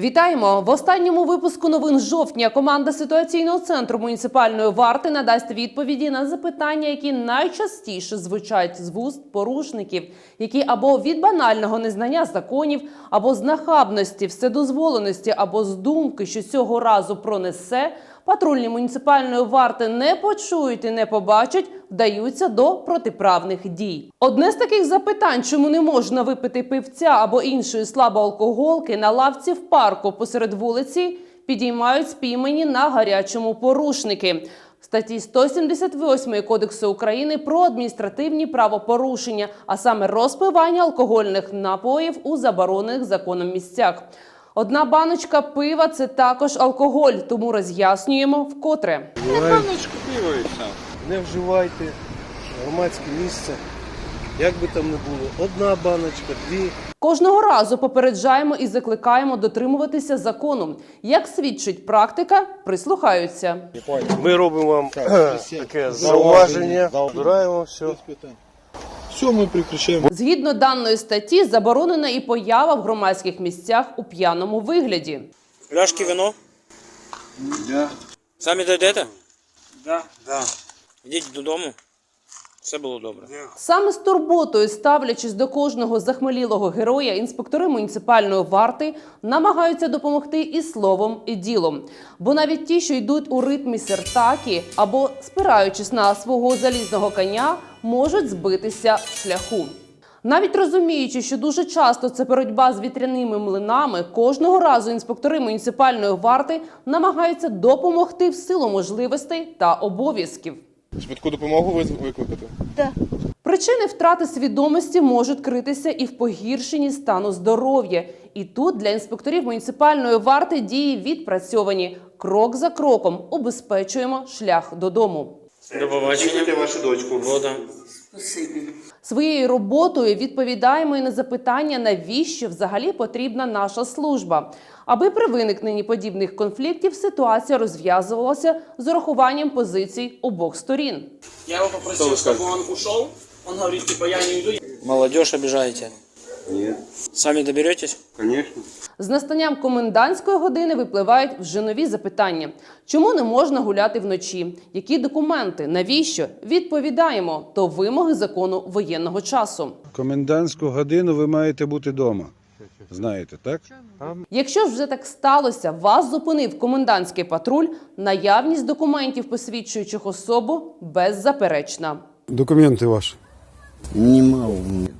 Вітаємо в останньому випуску новин жовтня. Команда ситуаційного центру муніципальної варти надасть відповіді на запитання, які найчастіше звучать з вуст порушників, які або від банального незнання законів, або з нахабності, вседозволеності, або з думки, що цього разу пронесе. Патрульні муніципальної варти не почують і не побачать, вдаються до протиправних дій. Одне з таких запитань, чому не можна випити пивця або іншої слабоалкоголки на лавці в парку посеред вулиці, підіймають спіймані на гарячому порушники. Статті 178 Кодексу України про адміністративні правопорушення, а саме розпивання алкогольних напоїв у заборонених законом місцях. Одна баночка пива це також алкоголь, тому роз'яснюємо вкотре. Баночку пива і все. Не вживайте громадське місце. Як би там не було, одна баночка, дві. Кожного разу попереджаємо і закликаємо дотримуватися закону. Як свідчить практика, прислухаються. Ми робимо вам таке Зауваження. збираємо все. Все, ми прекращаємо. Згідно даної статті, заборонена і поява в громадських місцях у п'яному вигляді. Пляшки вино? Да. Самі дойдете? Да. да. Йдіть додому. Все було добре. Саме з турботою, ставлячись до кожного захмелілого героя, інспектори муніципальної варти намагаються допомогти і словом, і ділом. Бо навіть ті, що йдуть у ритмі сертаки або спираючись на свого залізного коня, можуть збитися з шляху. Навіть розуміючи, що дуже часто це боротьба з вітряними млинами, кожного разу інспектори муніципальної варти намагаються допомогти в силу можливостей та обов'язків. Швидку допомогу ви викликати? Причини втрати свідомості можуть критися і в погіршенні стану здоров'я. І тут для інспекторів муніципальної варти дії відпрацьовані. Крок за кроком убезпечуємо шлях додому. До побачення. вашу дочку. Вода. Своєю роботою відповідаємо і на запитання, навіщо взагалі потрібна наша служба, аби при виникненні подібних конфліктів ситуація розв'язувалася з урахуванням позицій обох сторін. Я его попросил, чтобы он ушел. Он говорит, типа, я не уйду. Молодежь обижаете. Ні, Сами доберетесь? звісно. З настанням комендантської години випливають вже нові запитання: чому не можна гуляти вночі? Які документи? Навіщо? Відповідаємо то вимоги закону воєнного часу. Комендантську годину ви маєте бути вдома. Знаєте, так? Якщо ж вже так сталося, вас зупинив комендантський патруль, наявність документів, посвідчуючих особу, беззаперечна. Документи ваші. Нема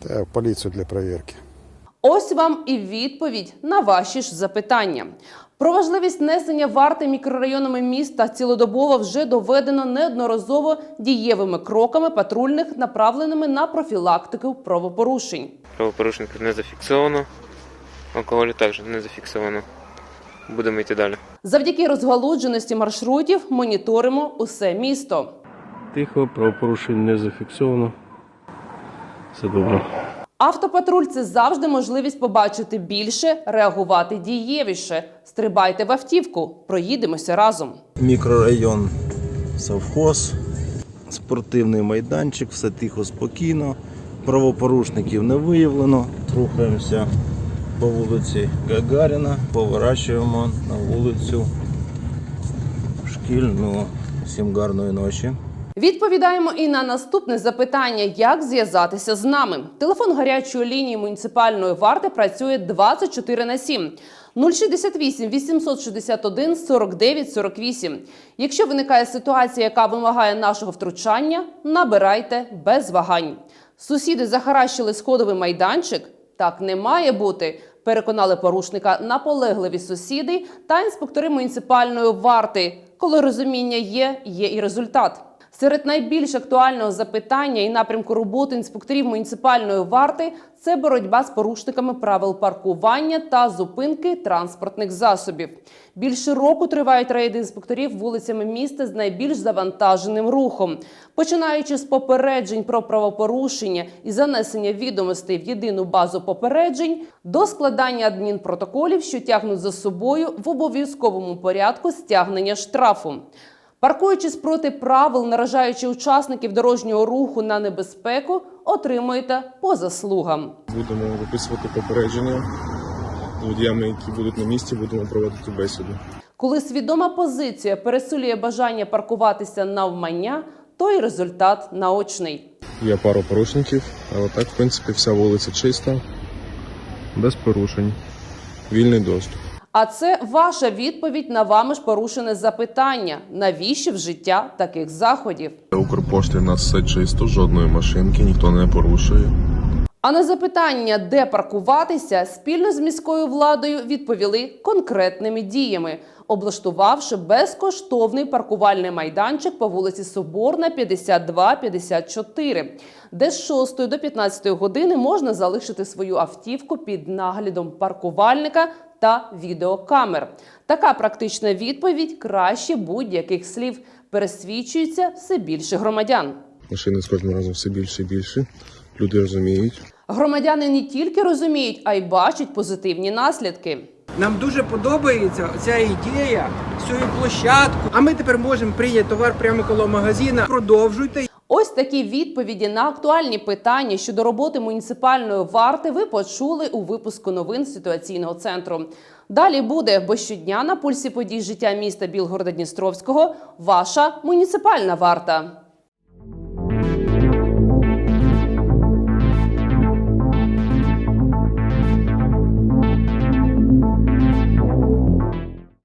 Та в поліцію для перевірки. Ось вам і відповідь на ваші ж запитання. Про важливість несення варти мікрорайонами міста цілодобово вже доведено неодноразово дієвими кроками патрульних, направленими на профілактику правопорушень. Правопорушників не зафіксовано. Алкоголю також не зафіксовано. Будемо йти далі. Завдяки розгалудженості маршрутів моніторимо усе місто. Тихо, правопорушень не зафіксовано. Все добре. Автопатруль це завжди можливість побачити більше, реагувати дієвіше. Стрибайте в автівку, проїдемося разом. мікрорайон совхоз, спортивний майданчик, все тихо, спокійно. Правопорушників не виявлено. Рухаємося по вулиці Гагаріна, поворачуємо на вулицю Шкільну. Всім гарної ночі. Відповідаємо і на наступне запитання: як зв'язатися з нами. Телефон гарячої лінії муніципальної варти працює 24 на 7. 068 861 49 48. Якщо виникає ситуація, яка вимагає нашого втручання, набирайте без вагань. Сусіди захаращили сходовий майданчик. Так не має бути. Переконали порушника наполегливі сусіди та інспектори муніципальної варти. Коли розуміння є, є і результат. Серед найбільш актуального запитання і напрямку роботи інспекторів муніципальної варти це боротьба з порушниками правил паркування та зупинки транспортних засобів. Більше року тривають рейди інспекторів вулицями міста з найбільш завантаженим рухом, починаючи з попереджень про правопорушення і занесення відомостей в єдину базу попереджень до складання адмінпротоколів, що тягнуть за собою в обов'язковому порядку стягнення штрафу. Паркуючись проти правил, наражаючи учасників дорожнього руху на небезпеку, отримуєте по заслугам. Будемо виписувати попередження водіями, які будуть на місці, будемо проводити бесіду. Коли свідома позиція пересилює бажання паркуватися навмання, то й результат наочний. Є пару порушників, але так, в принципі, вся вулиця чиста, без порушень, вільний доступ. А це ваша відповідь на вами ж порушене запитання: навіщо в життя таких заходів? Укрпошти нас все чисто, жодної машинки, ніхто не порушує. А на запитання, де паркуватися, спільно з міською владою відповіли конкретними діями, облаштувавши безкоштовний паркувальний майданчик по вулиці Соборна, 52-54, де з 6 до 15 години можна залишити свою автівку під наглядом паркувальника та відеокамер. Така практична відповідь краще будь-яких слів пересвідчується все більше громадян. Машини з кожним разом все більше і більше. Люди розуміють. Громадяни не тільки розуміють, а й бачать позитивні наслідки. Нам дуже подобається ця ідея з цією площадкою. А ми тепер можемо прийняти товар прямо коло магазина. Продовжуйте. Ось такі відповіді на актуальні питання щодо роботи муніципальної варти ви почули у випуску новин ситуаційного центру. Далі буде, бо щодня на пульсі подій життя міста Білгорода Дністровського ваша муніципальна варта.